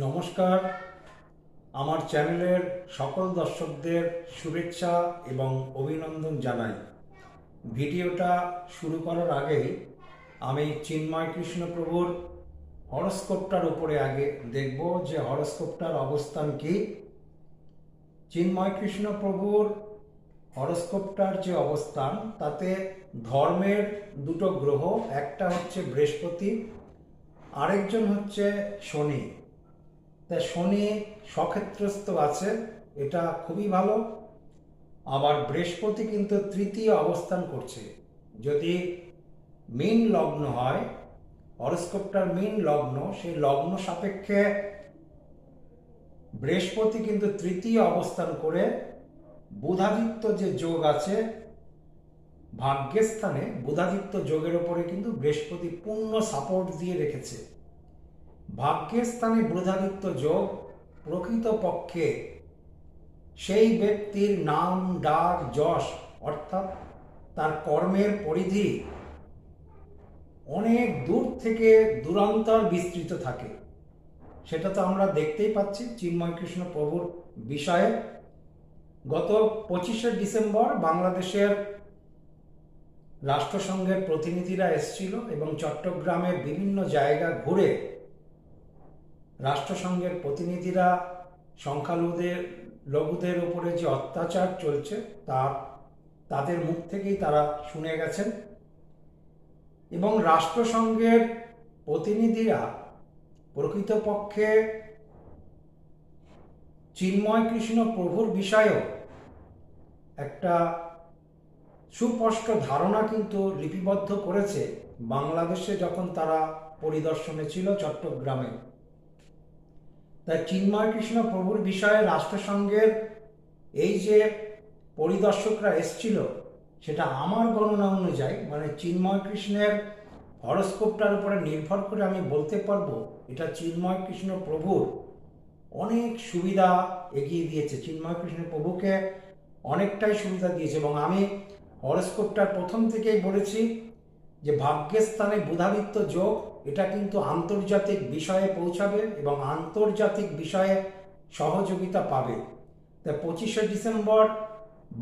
নমস্কার। আমার চ্যানেলের সকল দর্শকদের শুভেচ্ছা এবং অভিনন্দন জানাই। ভিডিওটা শুরু করার আগেই আমি চিন্ময় কৃষ্ণপ্রভুর হরস্কোপটার উপরে আগে দেখব যে হরস্কোপটার অবস্থান কি। চিন্ময় কৃষ্ণপ্রভুর হরস্কোপটার যে অবস্থান, তাতে ধর্মের দুটো গ্রহ, একটা হচ্ছে বৃহস্পতি, আরেকজন হচ্ছে শনি। তা শনি সক্ষেত্রস্থ আছে, এটা খুবই ভালো। আবার বৃহস্পতি কিন্তু তৃতীয় অবস্থান করছে। যদি মিন লগ্ন হয়, হরস্কোপটার মিন লগ্ন, সেই লগ্ন সাপেক্ষে বৃহস্পতি কিন্তু তৃতীয় অবস্থান করে বুধাদিত্য যে যোগ আছে ভাগ্যের স্থানে বুধাদিত্য যোগের ওপরে কিন্তু বৃহস্পতি পূর্ণ সাপোর্ট দিয়ে রেখেছে। ভাগ্যের স্থানে বুধাদিত্য যোগ প্রকৃত পক্ষে সেই ব্যক্তির নাম ডাক যশ, অর্থাৎ তার কর্মের পরিধি অনেক দূর থেকে দূরান্তর বিস্তৃত থাকে। সেটা তো আমরা দেখতেই পাচ্ছি চিন্ময় কৃষ্ণ প্রভুর বিষয়ে। গত পঁচিশে ডিসেম্বর বাংলাদেশের রাষ্ট্রসংঘের প্রতিনিধিরা এসেছিল এবং চট্টগ্রামের বিভিন্ন জায়গা ঘুরে রাষ্ট্রসংঘের প্রতিনিধিরা সংখ্যালঘুদের, লঘুদের উপরে যে অত্যাচার চলছে তা তাদের মুখ থেকেই তারা শুনে গেছেন। এবং রাষ্ট্রসংঘের প্রতিনিধিরা প্রকৃতপক্ষে চিন্ময় কৃষ্ণ প্রভুর বিষয়েও একটা সুস্পষ্ট ধারণা কিন্তু লিপিবদ্ধ করেছে। বাংলাদেশে যখন তারা পরিদর্শনে ছিল চট্টগ্রামে। তাই চিন্ময় কৃষ্ণ প্রভুর বিষয়ে রাষ্ট্রসংঘের এই যে পরিদর্শকরা এসছিল, সেটা আমার গণনা অনুযায়ী মানে চিন্ময় কৃষ্ণের হরস্কোপটার উপরে নির্ভর করে আমি বলতে পারব, এটা চিন্ময় কৃষ্ণ প্রভুর অনেক সুবিধা এগিয়ে দিয়েছে। চিন্ময় কৃষ্ণ প্রভুকে অনেকটাই সুবিধা দিয়েছে এবং আমি হরস্কোপটার প্রথম থেকেই বলেছি যে ভাগ্যের স্থানে বুধাদিত্য যোগ, এটা কিন্তু আন্তর্জাতিক বিষয়ে পৌঁছাবে এবং আন্তর্জাতিক বিষয়ে সহযোগিতা পাবে। তাই পঁচিশে ডিসেম্বর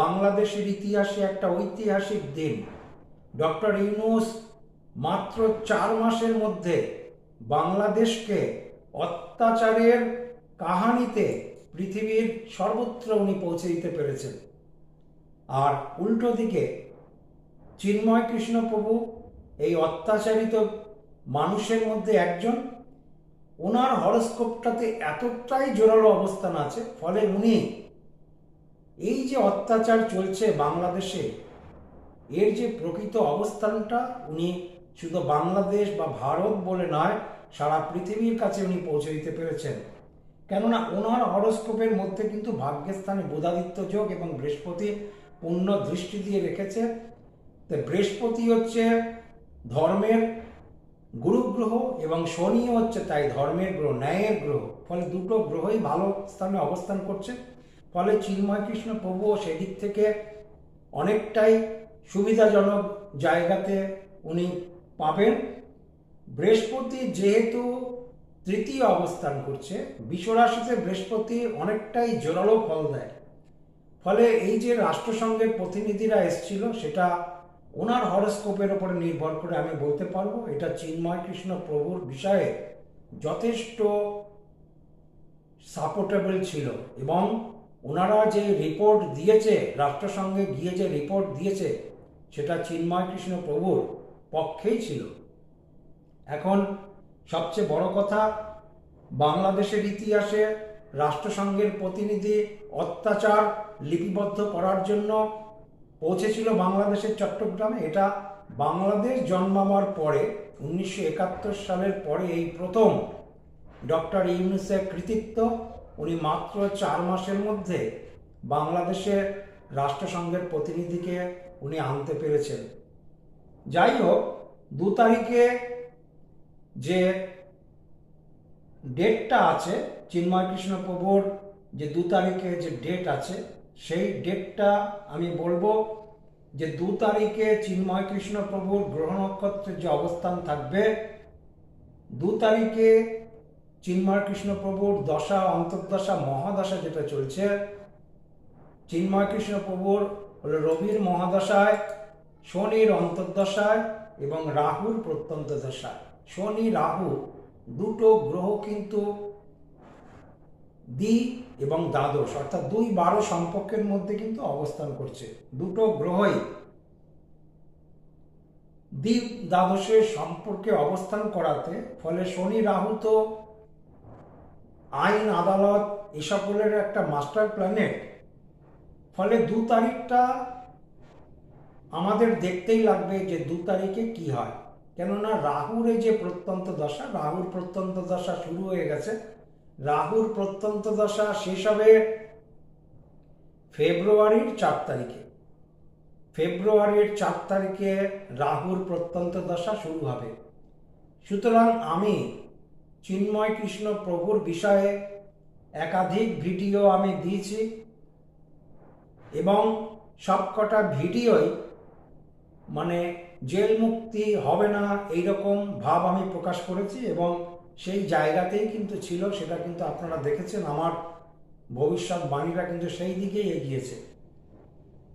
বাংলাদেশের ইতিহাসে একটা ঐতিহাসিক দিন। ডক্টর ইউনুস মাত্র চার মাসের মধ্যে বাংলাদেশকে অত্যাচারের কাহানিতে পৃথিবীর সর্বত্র উনি পৌঁছে দিতে পেরেছেন। আর উল্টো দিকে, চিন্ময় কৃষ্ণ প্রভু এই অত্যাচারিত মানুষের মধ্যে একজন, ওনার হরস্কোপটাতে এতটাই জোরালো অবস্থান আছে, ফলে উনি এই যে অত্যাচার চলছে বাংলাদেশে, এর যে প্রকৃত অবস্থানটা, উনি শুধু বাংলাদেশ বা ভারত বলে নয়, সারা পৃথিবীর কাছে উনি পৌঁছে দিতে পেরেছেন। কেননা ওনার হরস্কোপের মধ্যে কিন্তু ভাগ্যের স্থানে বুধাদিত্য যোগ এবং বৃহস্পতি পূর্ণ দৃষ্টি দিয়ে রেখেছে। তো বৃহস্পতি হচ্ছে ধর্মের গুরুগ্রহ এবং শনি হচ্ছে তাই ধর্মের গ্রহ, ন্যায়ের গ্রহ। ফলে দুটো গ্রহই ভালো স্থানে অবস্থান করছে। ফলে চিন্ময় কৃষ্ণ প্রভুও সেদিক থেকে অনেকটাই সুবিধাজনক জায়গাতে উনি পাবেন। বৃহস্পতি যেহেতু তৃতীয় অবস্থান করছে, বিশ্বরাশিতে বৃহস্পতি অনেকটাই জোরালো ফল দেয়। ফলে এই যে রাষ্ট্রসংঘের প্রতিনিধিরা এসছিল, সেটা ওনার হরস্কোপের ওপরে নির্ভর করে আমি বলতে পারব, এটা চিন্ময় কৃষ্ণ প্রভুর বিষয়ে যথেষ্ট সাপোর্টেবল ছিল এবং ওনারা যে রিপোর্ট দিয়েছে, রাষ্ট্রসংঘে গিয়ে যে রিপোর্ট দিয়েছে, সেটা চিন্ময় কৃষ্ণ প্রভুর পক্ষেই ছিল। এখন সবচেয়ে বড় কথা, বাংলাদেশের ইতিহাসে রাষ্ট্রসংঘের প্রতিনিধি অত্যাচার লিপিবদ্ধ করার জন্য পৌঁছেছিল বাংলাদেশের চট্টগ্রামে। এটা বাংলাদেশ জন্মাবার পরে, উনিশশো একাত্তর সালের পরে এই প্রথম ডক্টর ইউনুসের কৃতিত্ব। উনি মাত্র চার মাসের মধ্যে বাংলাদেশের রাষ্ট্রসংঘের প্রতিনিধিকে উনি আনতে পেরেছেন। যাই হোক, দু তারিখে যে ডেটটা আছে, চিন্ময় কৃষ্ণ প্রভুর যে দু তারিখে যে ডেট আছে সেই ডেটটা আমি বলব যে দু তারিখে চিন্ময় কৃষ্ণ প্রভুর গ্রহ নক্ষত্রের যে অবস্থান থাকবে, দু তারিখে চিন্ময় কৃষ্ণ প্রভুর দশা, অন্তর্দশা, মহাদশা যেটা চলছে চিন্ময় কৃষ্ণ প্রভুর হলো রবির মহাদশায়, শনির অন্তর্দশায় এবং রাহুর প্রত্যন্ত দশায়। শনি, রাহু দুটো গ্রহ কিন্তু দ্বি এবং দ্বাদশ, অর্থাৎ দুই বারো সম্পর্কের মধ্যে কিন্তু অবস্থান করছে। দুটো গ্রহই দ্বীপ দ্বাদশের সম্পর্কে অবস্থান করাতে, ফলে শনি, রাহু তো আইন, আদালত এসকলের একটা মাস্টার প্ল্যানেট। ফলে দু তারিখটা আমাদের দেখতেই লাগবে যে দু তারিখে কি হয়। কেননা রাহুর যে প্রত্যন্ত দশা, রাহুর প্রত্যন্ত দশা শুরু হয়ে গেছে। রাহুর প্রত্যন্ত দশা শেষ হবে ফেব্রুয়ারির চার তারিখে। ফেব্রুয়ারির চার তারিখে রাহুর প্রত্যন্ত দশা শুরু হবে। সুতরাং আমি চিন্ময় কৃষ্ণ প্রভুর বিষয়ে একাধিক ভিডিও আমি দিয়েছি এবং সবকটা ভিডিওই মানে জেল মুক্তি হবে না এইরকম ভাব আমি প্রকাশ করেছি এবং সেই জায়গাতেই কিন্তু ছিল, সেটা কিন্তু আপনারা দেখেছেন, আমার ভবিষ্যৎ বাণীরা কিন্তু সেই দিকেই এগিয়েছে।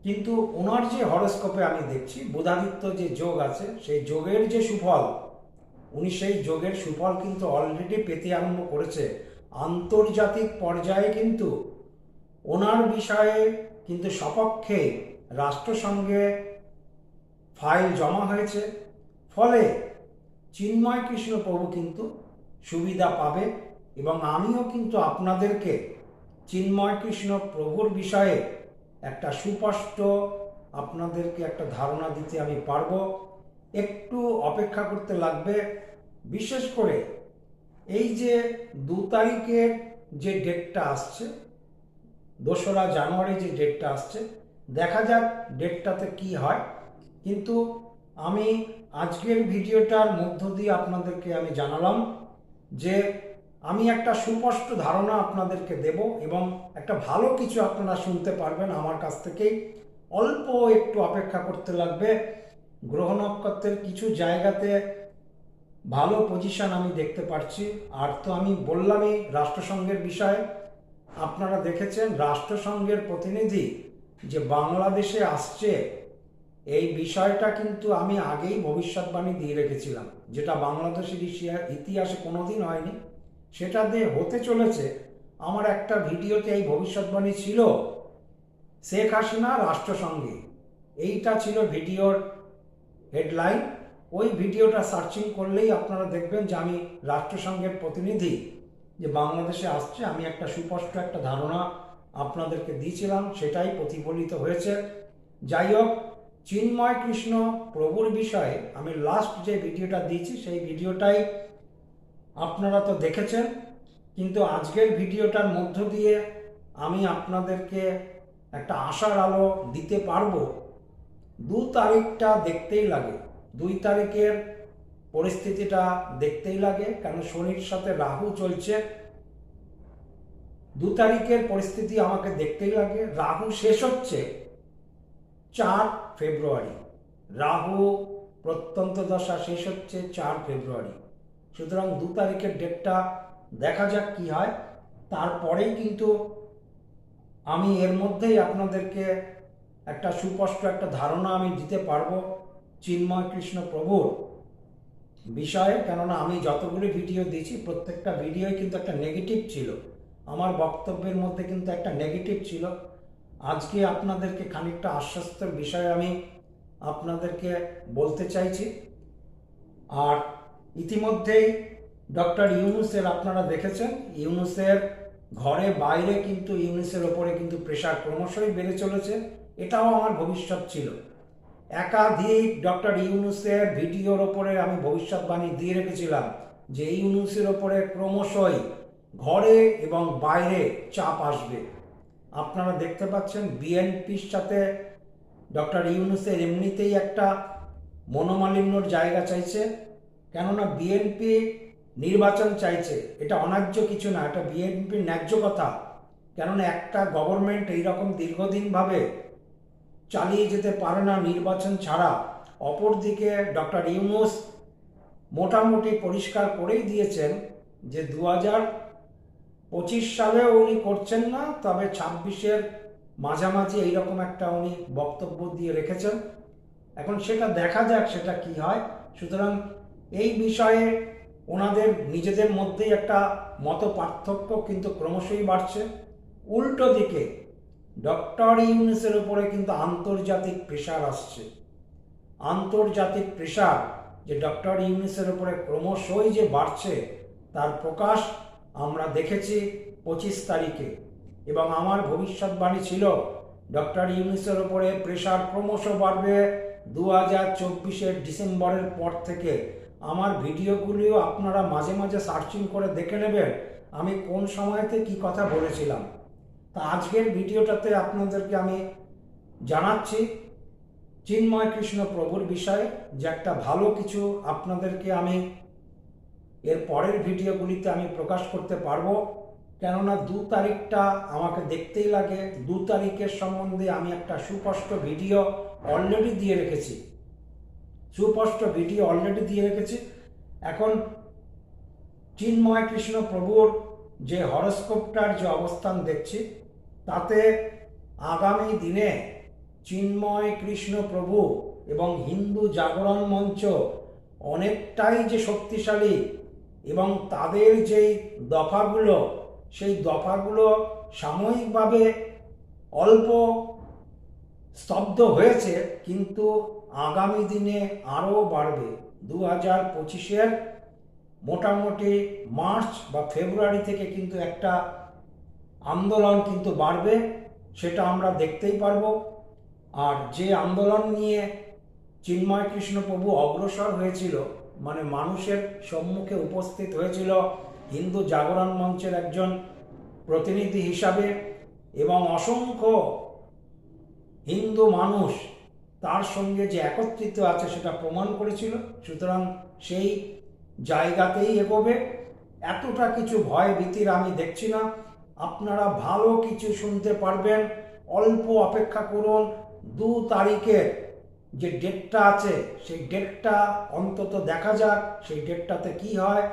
কিন্তু ওনার যে হরস্কোপে আমি দেখছি, বুধাদিত্য যে যোগ আছে, সেই যোগের যে সুফল, উনি সেই যোগের সুফল কিন্তু অলরেডি পেতে আরম্ভ করেছে। আন্তর্জাতিক পর্যায়ে কিন্তু ওনার বিষয়ে কিন্তু সপক্ষে রাষ্ট্রসংঘে ফাইল জমা হয়েছে। ফলে চিন্ময় কৃষ্ণ প্রভু কিন্তু সুবিধা পাবে এবং আমিও কিন্তু আপনাদেরকে চিন্ময় কৃষ্ণ প্রভুর বিষয়ে একটা সুস্পষ্ট আপনাদেরকে একটা ধারণা দিতে আমি পারব। একটু অপেক্ষা করতে লাগবে। বিশেষ করে এই যে দু তারিখের যে ডেটটা আসছে, দোসরা জানুয়ারি যে ডেটটা আসছে, দেখা যাক ডেটটাতে কি হয়। কিন্তু আমি আজকের ভিডিওটার মধ্য দিয়ে আপনাদেরকে আমি জানালাম যে আমি একটা সুস্পষ্ট ধারণা আপনাদেরকে দেব এবং একটা ভালো কিছু আপনারা শুনতে পারবেন আমার কাছ থেকেই। অল্প একটু অপেক্ষা করতে লাগবে। গ্রহ নক্ষত্রের কিছু জায়গাতে ভালো পজিশন আমি দেখতে পাচ্ছি আর তো আমি বললামই রাষ্ট্রসংঘের বিষয়ে। আপনারা দেখেছেন রাষ্ট্রসংঘের প্রতিনিধি যে বাংলাদেশে আসছে এই বিষয়টা কিন্তু আমি আগেই ভবিষ্যৎবাণী দিয়ে রেখেছিলাম, যেটা বাংলাদেশের ইতিহা- ইতিহাসে কোনোদিন হয়নি। সেটা দিয়ে হতে চলেছে, আমার একটা ভিডিওতে এই ভবিষ্যৎবাণী ছিল শেখ হাসিনা রাষ্ট্রসংঘে। এইটা ছিল ভিডিওর হেডলাইন। ওই ভিডিওটা সার্চিং করলেই আপনারা দেখবেন যে আমি রাষ্ট্রসংঘের প্রতিনিধি, যে বাংলাদেশে আসছে, আমি একটা সুস্পষ্ট একটা ধারণা আপনাদেরকে দিয়েছিলাম, সেটাই প্রতিফলিত হয়েছে। যাই হোক চিন্ময় কৃষ্ণ, প্রভুর বিষয়ে আমি লাস্ট যে ভিডিওটা দিয়েছি, সেই ভিডিওটাই আপনারা তো দেখেছেন। কিন্তু আজকের ভিডিওটার মধ্য দিয়ে আমি আপনাদেরকে একটা আশার আলো দিতে পারব। দু তারিখটা দেখতেই লাগে। দুই তারিখের পরিস্থিতিটা দেখতেই লাগে, কেন শনির সাথে রাহু চলছে। দু তারিখের পরিস্থিতি আমাকে দেখতেই লাগে। রাহু শেষ হচ্ছে। চার ফেব্রুয়ারি। রাহু প্রত্যন্ত দশা শেষ হচ্ছে চার ফেব্রুয়ারি। সুতরাং দু তারিখের ডেটটা দেখা যাক কি হয়। তারপরেই কিন্তু আমি এর মধ্যেই আপনাদেরকে একটা সুস্পষ্ট একটা ধারণা আমি দিতে পারব চিন্ময় কৃষ্ণ প্রভুর বিষয়ে। কেননা আমি যতগুলি ভিডিও দিয়েছি, প্রত্যেকটা ভিডিওই কিন্তু একটা নেগেটিভ ছিল। আমার বক্তব্যের মধ্যে কিন্তু একটা নেগেটিভ ছিল। আজকে আপনাদেরকে খানিকটা আশ্বস্তের বিষয়ে আমি আপনাদেরকে বলতে চাইছি। আর ইতিমধ্যেই ডক্টর ইউনুসের আপনারা দেখেছেন, ইউনুসের ঘরে বাইরে কিন্তু ইউনুসের ওপরে কিন্তু প্রেশার ক্রমশই বেড়ে চলেছে, এটাও আমার ভবিষ্যৎ ছিল। একাধিক ডক্টর ইউনুসের ভিডিওর ওপরে আমি ভবিষ্যৎবাণী দিয়ে রেখেছিলাম যে ইউনুসের ওপরে ক্রমশই ঘরে এবং বাইরে চাপ আসবে। আপনারা দেখতে পাচ্ছেন বিএনপির সাথে ডক্টর ইউনুসের এমনিতেই একটা মনোমালিন্যর জায়গা চাইছে। কেননা বিএনপি নির্বাচন চাইছে, এটা অন্যায্য কিছু না, এটা বিএনপির ন্যায্য কথা। কেননা একটা গভর্নমেন্ট এইরকম দীর্ঘদিনভাবে চালিয়ে যেতে পারে না নির্বাচন ছাড়া, অপরদিকে ডক্টর ইউনুস মোটামুটি পরিষ্কার করেই দিয়েছেন যে দু হাজার পঁচিশ সালে উনি করছেন না, তবে ছাব্বিশের মাঝামাঝি এইরকম একটা উনি বক্তব্য দিয়ে রেখেছেন। এখন সেটা দেখা যাক সেটা কি হয়। সুতরাং এই বিষয়ে ওনাদের নিজেদের মধ্যেই একটা মত পার্থক্য কিন্তু ক্রমশই বাড়ছে। উল্টো দিকে ডক্টর ইউনিসের উপরে কিন্তু আন্তর্জাতিক প্রেশার আসছে। আন্তর্জাতিক প্রেশার যে ডক্টর ইউনিসের উপরে ক্রমশই যে বাড়ছে, তার প্রকাশ আমরা দেখেছি পঁচিশ তারিখে। এবং আমার ভবিষ্যৎবাণী ছিল, ডক্টর ইউনিসের উপরে প্রেশার ক্রমশ বাড়বে দু হাজার চব্বিশের ডিসেম্বরের পর থেকে। আমার ভিডিওগুলিও আপনারা মাঝে মাঝে সার্চিং করে দেখে নেবেন, আমি কোন সময়তে কি কথা বলেছিলাম। তা আজকের ভিডিওটাতে আপনাদেরকে আমি জানাচ্ছি চিন্ময় কৃষ্ণ প্রভুর বিষয়ে যে একটা ভালো কিছু আপনাদেরকে আমি এর পরের ভিডিওগুলিতে আমি প্রকাশ করতে পারব। কেননা দু তারিখটা আমাকে দেখতেই লাগে। দু তারিখের সম্বন্ধে আমি একটা সুস্পষ্ট ভিডিও অলরেডি দিয়ে রেখেছি। সুস্পষ্ট ভিডিও অলরেডি দিয়ে রেখেছি। এখন চিন্ময় কৃষ্ণ প্রভুর যে হরস্কোপটার যে অবস্থান দেখছি, তাতে আগামী দিনে চিন্ময় কৃষ্ণ প্রভু এবং হিন্দু জাগরণ মঞ্চ অনেকটাই যে শক্তিশালী এবং তাদের যেই দফাগুলো, সেই দফাগুলো সাময়িকভাবে অল্প স্তব্ধ হয়েছে, কিন্তু আগামী দিনে আরও বাড়বে। দু হাজার পঁচিশের মোটামুটি মার্চ বা ফেব্রুয়ারি থেকে কিন্তু একটা আন্দোলন কিন্তু বাড়বে, সেটা আমরা দেখতেই পারব। আর যে আন্দোলন নিয়ে চিন্ময় কৃষ্ণ প্রভু অগ্রসর হয়েছিল মানে মানুষের সম্মুখে উপস্থিত হয়েছিল হিন্দু জাগরণ মঞ্চের একজন প্রতিনিধি হিসাবে এবং অসংখ্য হিন্দু মানুষ তার সঙ্গে যে একত্রিত আছে সেটা প্রমাণ করেছিল। সুতরাং সেই জায়গাতেই এগোবে। এতটা কিছু ভয় ভীতির আমি দেখছি না। আপনারা ভালো কিছু শুনতে পারবেন। অল্প অপেক্ষা করুন। দু তারিখের যে ডেটটা আছে, সেই ডেটটা অন্তত দেখা যাক, সেই ডেটটাতে কি হয়।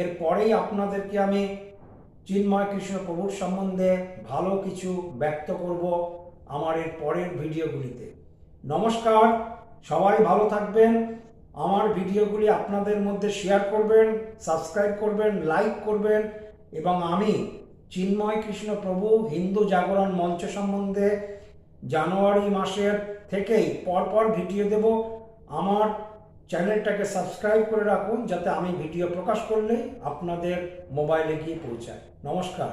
এরপরেই আপনাদেরকে আমি চিন্ময় কৃষ্ণ প্রভুর সম্বন্ধে ভালো কিছু ব্যক্ত করব আমার এর পরের ভিডিওগুলিতে। নমস্কার, সবাই ভালো থাকবেন। আমার ভিডিওগুলি আপনাদের মধ্যে শেয়ার করবেন সাবস্ক্রাইব করবেন লাইক করবেন এবং আমি চিন্ময় কৃষ্ণ প্রভু হিন্দু জাগরণ মঞ্চ সম্বন্ধে জানুয়ারি মাসের থেকেই পরপর ভিডিও দেব। আমার চ্যানেলটাকে সাবস্ক্রাইব করে রাখুন যাতে আমি ভিডিও প্রকাশ করলেই আপনাদের মোবাইলে গিয়ে পৌঁছায়। নমস্কার।